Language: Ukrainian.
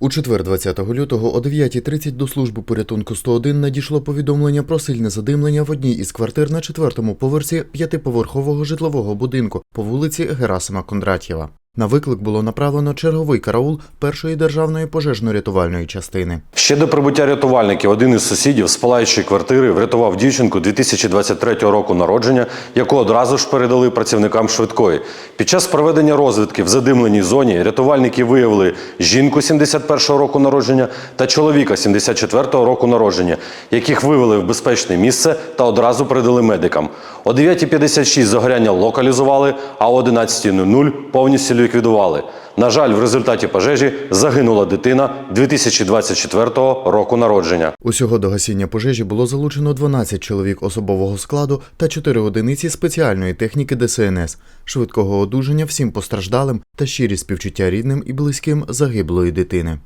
У четвер, 20 лютого, о 9.30 до служби порятунку 101 надійшло повідомлення про сильне задимлення в одній із квартир на четвертому поверсі п'ятиповерхового житлового будинку по вулиці Герасима Кондратєва. На виклик було направлено черговий караул першої державної пожежно-рятувальної частини. Ще до прибуття рятувальників один із сусідів з палаючої квартири врятував дівчинку 2023 року народження, яку одразу ж передали працівникам швидкої. Під час проведення розвідки в задимленій зоні рятувальники виявили жінку 71 року народження та чоловіка 74 року народження, яких вивели в безпечне місце та одразу передали медикам. О 9.56 загоряння локалізували, а о 11.00 повністю ліквідували. На жаль, в результаті пожежі загинула дитина 2024 року народження. Усього до гасіння пожежі було залучено 12 чоловік особового складу та 4 одиниці спеціальної техніки ДСНС, швидкого одужання всім постраждалим та щирі співчуття рідним і близьким загиблої дитини.